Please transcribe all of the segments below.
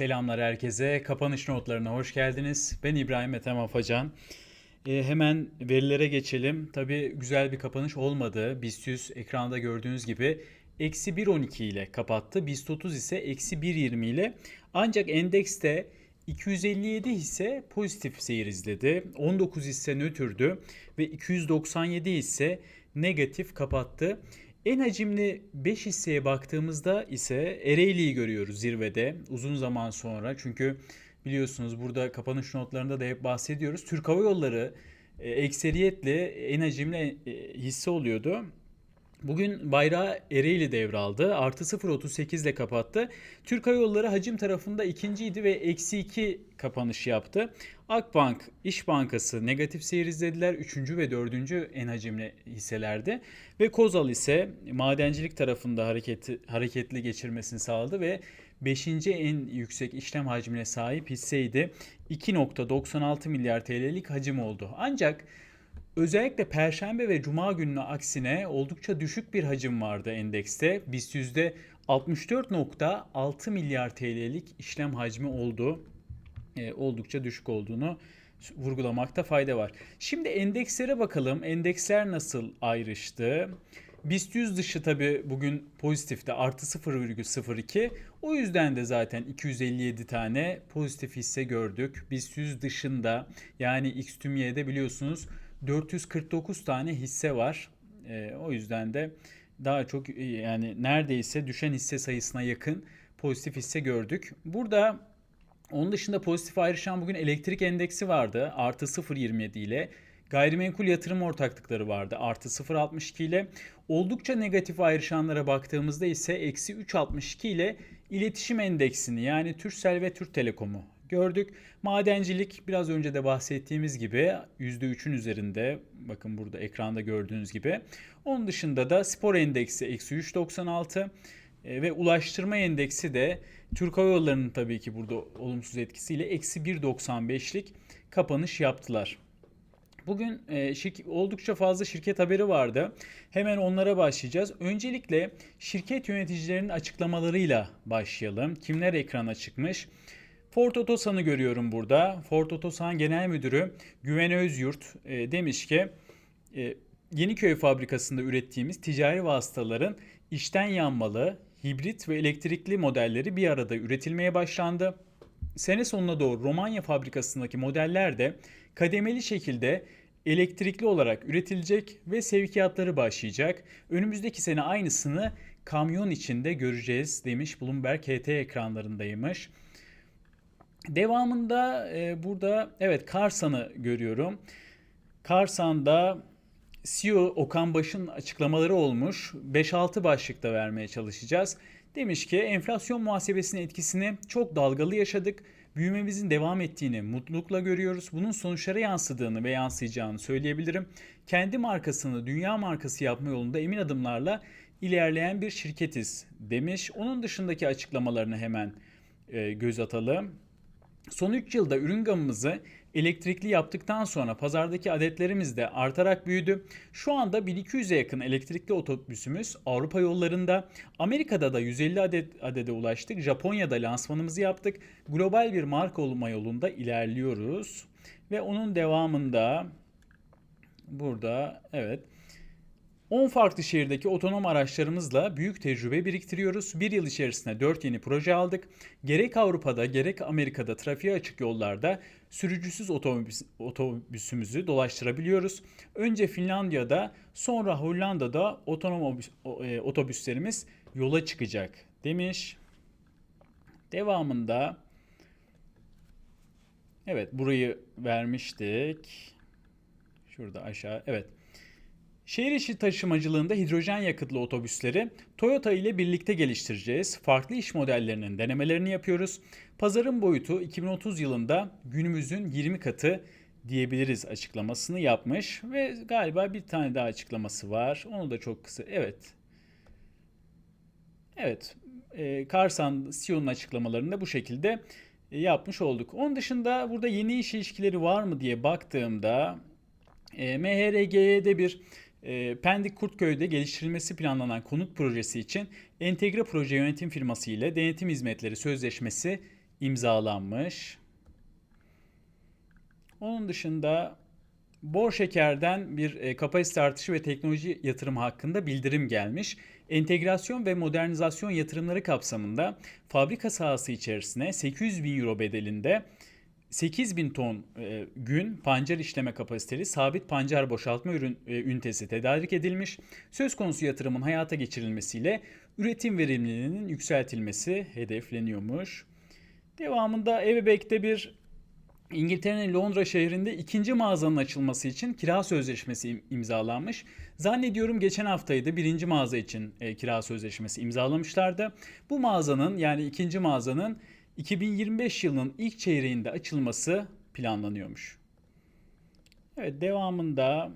Selamlar herkese. Kapanış notlarına hoş geldiniz. Ben İbrahim Ethem Afacan. Ee, hemen verilere geçelim. Tabii güzel bir kapanış olmadı. BIST 100 ekranda gördüğünüz gibi eksi 1.12 ile kapattı. BIST 30 ise eksi 1.20 ile. Ancak endekste 257 hisse pozitif seyir izledi. 19 hisse nötrdü ve 297 hisse negatif kapattı. En hacimli 5 hisseye baktığımızda ise Ereğli'yi görüyoruz zirvede uzun zaman sonra. Çünkü biliyorsunuz burada kapanış notlarında da hep bahsediyoruz. Türk Hava Yolları e, ekseriyetle en hacimli e, hisse oluyordu. Bugün bayrağı Ereğli devraldı. Artı 0.38 ile kapattı. Türk Hava Yolları hacim tarafında ikinciydi ve eksi 2 kapanış yaptı. Akbank, İş Bankası negatif seyir izlediler. Üçüncü ve dördüncü en hacimli hisselerdi. Ve Kozal ise madencilik tarafında hareketi, hareketli geçirmesini sağladı ve 5. en yüksek işlem hacmine sahip hisseydi. 2.96 milyar TL'lik hacim oldu. Ancak Özellikle Perşembe ve Cuma gününe aksine oldukça düşük bir hacim vardı endekste. BIST yüzde 64.6 milyar TL'lik işlem hacmi oldu. E, oldukça düşük olduğunu vurgulamakta fayda var. Şimdi endekslere bakalım. Endeksler nasıl ayrıştı? BIST 100 dışı tabi bugün pozitifte artı 0,02. O yüzden de zaten 257 tane pozitif hisse gördük. BIST 100 dışında yani X tüm Y'de biliyorsunuz 449 tane hisse var. E, o yüzden de daha çok e, yani neredeyse düşen hisse sayısına yakın pozitif hisse gördük. Burada onun dışında pozitif ayrışan bugün elektrik endeksi vardı. Artı 0.27 ile. Gayrimenkul yatırım ortaklıkları vardı. Artı 0.62 ile. Oldukça negatif ayrışanlara baktığımızda ise eksi 3.62 ile iletişim endeksini yani Türksel ve Türk Telekom'u gördük. Madencilik biraz önce de bahsettiğimiz gibi %3'ün üzerinde. Bakın burada ekranda gördüğünüz gibi. Onun dışında da spor endeksi eksi 3.96 e, ve ulaştırma endeksi de Türk Hava Yolları'nın tabii ki burada olumsuz etkisiyle eksi 1.95'lik kapanış yaptılar. Bugün e, şirk- oldukça fazla şirket haberi vardı. Hemen onlara başlayacağız. Öncelikle şirket yöneticilerinin açıklamalarıyla başlayalım. Kimler ekrana çıkmış? Ford Otosan'ı görüyorum burada. Ford Otosan Genel Müdürü Güven Özyurt e, demiş ki e, Yeniköy fabrikasında ürettiğimiz ticari vasıtaların içten yanmalı, hibrit ve elektrikli modelleri bir arada üretilmeye başlandı. Sene sonuna doğru Romanya fabrikasındaki modeller de kademeli şekilde elektrikli olarak üretilecek ve sevkiyatları başlayacak. Önümüzdeki sene aynısını kamyon içinde göreceğiz demiş Bloomberg HT ekranlarındaymış. Devamında e, burada evet Karsan'ı görüyorum. Karsan'da CEO Okan Baş'ın açıklamaları olmuş. 5-6 başlıkta vermeye çalışacağız. Demiş ki enflasyon muhasebesinin etkisini çok dalgalı yaşadık. Büyümemizin devam ettiğini mutlulukla görüyoruz. Bunun sonuçlara yansıdığını ve yansıyacağını söyleyebilirim. Kendi markasını dünya markası yapma yolunda emin adımlarla ilerleyen bir şirketiz demiş. Onun dışındaki açıklamalarını hemen e, göz atalım. Son 3 yılda ürün gamımızı elektrikli yaptıktan sonra pazardaki adetlerimiz de artarak büyüdü. Şu anda 1200'e yakın elektrikli otobüsümüz Avrupa yollarında. Amerika'da da 150 adet adede ulaştık. Japonya'da lansmanımızı yaptık. Global bir marka olma yolunda ilerliyoruz. Ve onun devamında burada evet 10 farklı şehirdeki otonom araçlarımızla büyük tecrübe biriktiriyoruz. Bir yıl içerisinde 4 yeni proje aldık. Gerek Avrupa'da gerek Amerika'da trafiğe açık yollarda sürücüsüz otobüs, otobüsümüzü dolaştırabiliyoruz. Önce Finlandiya'da sonra Hollanda'da otonom e, otobüslerimiz yola çıkacak demiş. Devamında evet burayı vermiştik. Şurada aşağı evet. Şehir içi taşımacılığında hidrojen yakıtlı otobüsleri Toyota ile birlikte geliştireceğiz. Farklı iş modellerinin denemelerini yapıyoruz. Pazarın boyutu 2030 yılında günümüzün 20 katı diyebiliriz açıklamasını yapmış ve galiba bir tane daha açıklaması var. Onu da çok kısa. Evet. Evet. E, Karsan CEO'nun açıklamalarını bu şekilde e, yapmış olduk. Onun dışında burada yeni iş ilişkileri var mı diye baktığımda e, MHRG'de bir e, Pendik Kurtköy'de geliştirilmesi planlanan konut projesi için entegre proje yönetim firması ile denetim hizmetleri sözleşmesi imzalanmış. Onun dışında Bor Şeker'den bir e, kapasite artışı ve teknoloji yatırımı hakkında bildirim gelmiş. Entegrasyon ve modernizasyon yatırımları kapsamında fabrika sahası içerisine 800 bin euro bedelinde 8000 ton e, gün pancar işleme kapasiteli sabit pancar boşaltma ürün e, ünitesi tedarik edilmiş. Söz konusu yatırımın hayata geçirilmesiyle üretim verimliliğinin yükseltilmesi hedefleniyormuş. Devamında Evebek'te bir İngiltere'nin Londra şehrinde ikinci mağazanın açılması için kira sözleşmesi im- imzalanmış. Zannediyorum geçen haftaydı birinci mağaza için e, kira sözleşmesi imzalamışlardı. Bu mağazanın yani ikinci mağazanın 2025 yılının ilk çeyreğinde açılması planlanıyormuş. Evet devamında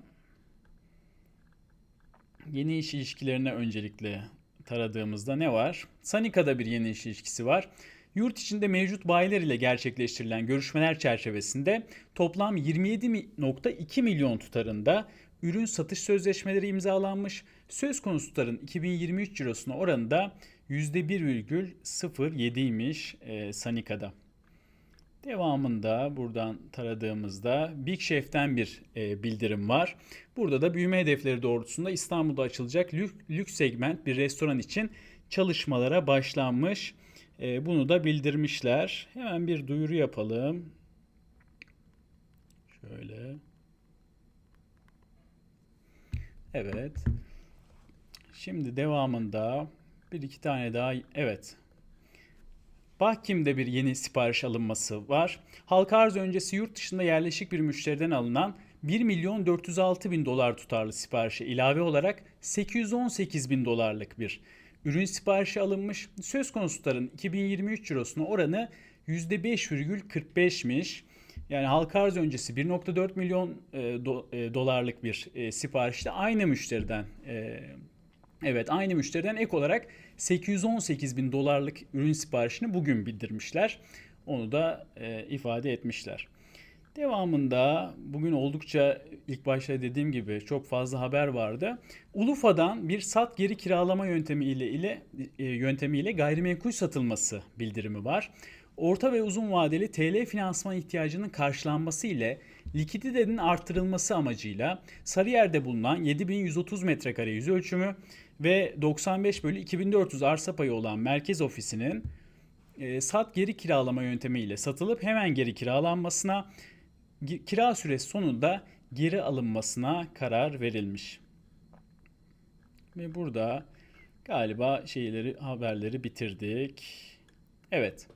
yeni iş ilişkilerine öncelikle taradığımızda ne var? Sanika'da bir yeni iş ilişkisi var. Yurt içinde mevcut bayiler ile gerçekleştirilen görüşmeler çerçevesinde toplam 27.2 milyon tutarında ürün satış sözleşmeleri imzalanmış. Söz konusu tutarın 2023 cirosuna oranı da %1,07'ymiş e, Sanika'da. Devamında buradan taradığımızda Big Chef'ten bir e, bildirim var. Burada da büyüme hedefleri doğrultusunda İstanbul'da açılacak lüks, segment bir restoran için çalışmalara başlanmış. E, bunu da bildirmişler. Hemen bir duyuru yapalım. Şöyle. Evet. Şimdi devamında bir iki tane daha evet. Bahkim'de bir yeni sipariş alınması var. Halka arz öncesi yurt dışında yerleşik bir müşteriden alınan 1 milyon 406 bin dolar tutarlı siparişe ilave olarak 818 bin dolarlık bir ürün siparişi alınmış. Söz konusu tutarın 2023 cirosuna oranı %5,45'miş. Yani halka arz öncesi 1.4 milyon e, do, e, dolarlık bir e, siparişte aynı müşteriden e, evet aynı müşteriden ek olarak 818 bin dolarlık ürün siparişini bugün bildirmişler. Onu da e, ifade etmişler. Devamında bugün oldukça ilk başta dediğim gibi çok fazla haber vardı. Ulufa'dan bir sat geri kiralama yöntemi ile ile e, yöntemiyle gayrimenkul satılması bildirimi var. Orta ve uzun vadeli TL finansman ihtiyacının karşılanması ile likiditenin artırılması amacıyla Sarıyer'de bulunan 7130 metrekare yüz ölçümü ve 95 bölü 2400 arsa payı olan merkez ofisinin e, sat geri kiralama yöntemiyle satılıp hemen geri kiralanmasına kira süresi sonunda geri alınmasına karar verilmiş. Ve burada galiba şeyleri haberleri bitirdik. Evet.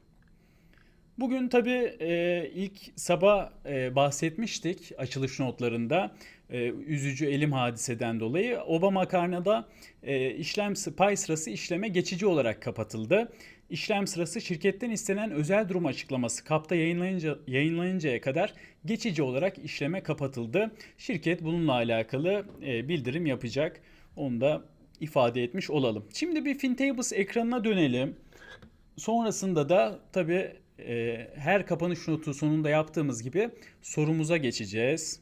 Bugün tabii e, ilk sabah e, bahsetmiştik açılış notlarında e, üzücü elim hadiseden dolayı. Obama makarnada e, işlem pay sırası işleme geçici olarak kapatıldı. İşlem sırası şirketten istenen özel durum açıklaması kapta yayınlanınca, yayınlanıncaya kadar geçici olarak işleme kapatıldı. Şirket bununla alakalı e, bildirim yapacak. Onu da ifade etmiş olalım. Şimdi bir FinTables ekranına dönelim. Sonrasında da tabii e, her kapanış notu sonunda yaptığımız gibi sorumuza geçeceğiz.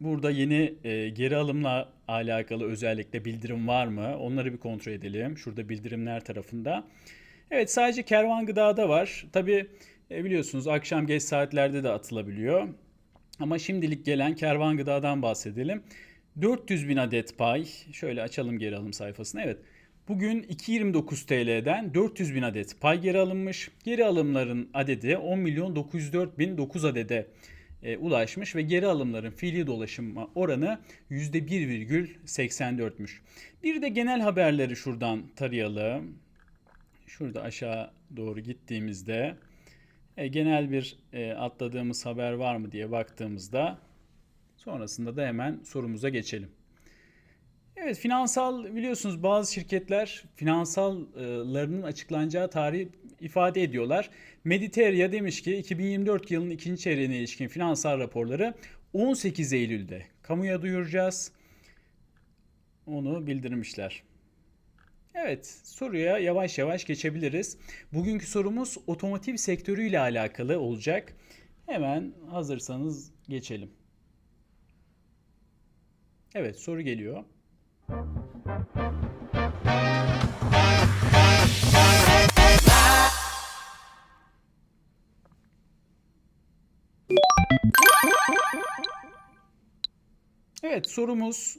Burada yeni e, geri alımla alakalı özellikle bildirim var mı? Onları bir kontrol edelim. Şurada bildirimler tarafında. Evet sadece kervan gıdada var. Tabi e, biliyorsunuz akşam geç saatlerde de atılabiliyor. Ama şimdilik gelen kervan gıdadan bahsedelim. 400 bin adet pay. Şöyle açalım geri alım sayfasını. Evet. Bugün 2.29 TL'den 400 bin adet pay geri alınmış. Geri alımların adedi 10 milyon 904 bin 9 adede e, ulaşmış ve geri alımların fiili dolaşım oranı %1,84'müş. Bir de genel haberleri şuradan tarayalım. Şurada aşağı doğru gittiğimizde e, genel bir e, atladığımız haber var mı diye baktığımızda sonrasında da hemen sorumuza geçelim. Evet finansal biliyorsunuz bazı şirketler finansallarının açıklanacağı tarihi ifade ediyorlar. Mediteria demiş ki 2024 yılının ikinci çeyreğine ilişkin finansal raporları 18 Eylül'de kamuya duyuracağız. Onu bildirmişler. Evet, soruya yavaş yavaş geçebiliriz. Bugünkü sorumuz otomotiv sektörüyle alakalı olacak. Hemen hazırsanız geçelim. Evet, soru geliyor. Evet sorumuz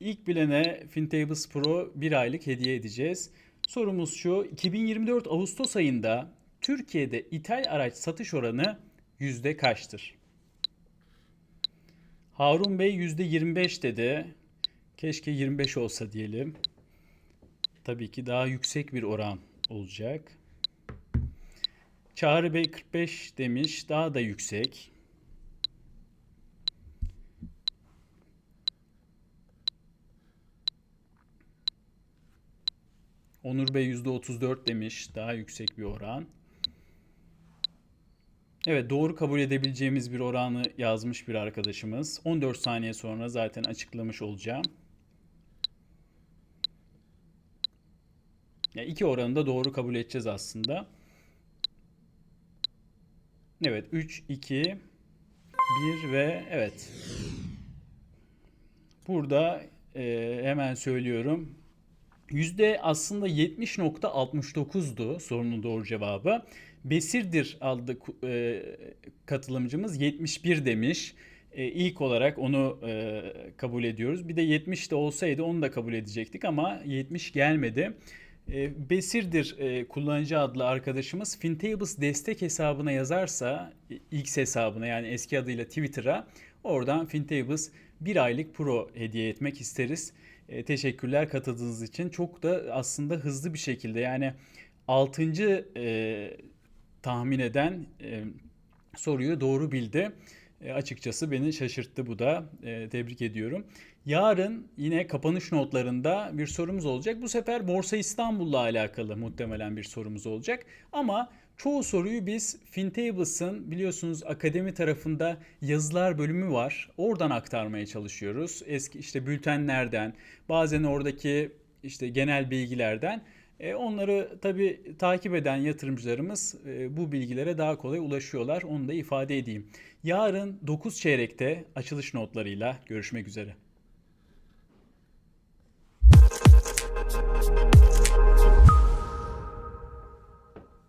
ilk bilene FinTables Pro bir aylık hediye edeceğiz. Sorumuz şu 2024 Ağustos ayında Türkiye'de ithal araç satış oranı yüzde kaçtır? Harun Bey yüzde 25 dedi. Keşke 25 olsa diyelim. Tabii ki daha yüksek bir oran olacak. Çağrı Bey 45 demiş. Daha da yüksek. Onur Bey %34 demiş. Daha yüksek bir oran. Evet doğru kabul edebileceğimiz bir oranı yazmış bir arkadaşımız. 14 saniye sonra zaten açıklamış olacağım. Ya iki oranı da doğru kabul edeceğiz aslında. Evet 3, 2, 1 ve evet. Burada e, hemen söylüyorum. Yüzde aslında 70.69'du sorunun doğru cevabı. Besirdir adlı e, katılımcımız 71 demiş. E, ilk olarak onu e, kabul ediyoruz. Bir de 70 de olsaydı onu da kabul edecektik ama 70 gelmedi. E, Besirdir e, kullanıcı adlı arkadaşımız Fintables destek hesabına yazarsa X hesabına yani eski adıyla Twitter'a oradan Fintables bir aylık pro hediye etmek isteriz. E, teşekkürler katıldığınız için. Çok da aslında hızlı bir şekilde yani 6. E, tahmin eden e, soruyu doğru bildi. E, açıkçası beni şaşırttı bu da. E, tebrik ediyorum. Yarın yine kapanış notlarında bir sorumuz olacak. Bu sefer Borsa İstanbul'la alakalı muhtemelen bir sorumuz olacak. Ama çoğu soruyu biz FinTables'ın biliyorsunuz akademi tarafında yazılar bölümü var. Oradan aktarmaya çalışıyoruz. Eski işte bültenlerden, bazen oradaki işte genel bilgilerden. E, onları tabii takip eden yatırımcılarımız e, bu bilgilere daha kolay ulaşıyorlar. Onu da ifade edeyim. Yarın 9 çeyrekte açılış notlarıyla görüşmek üzere.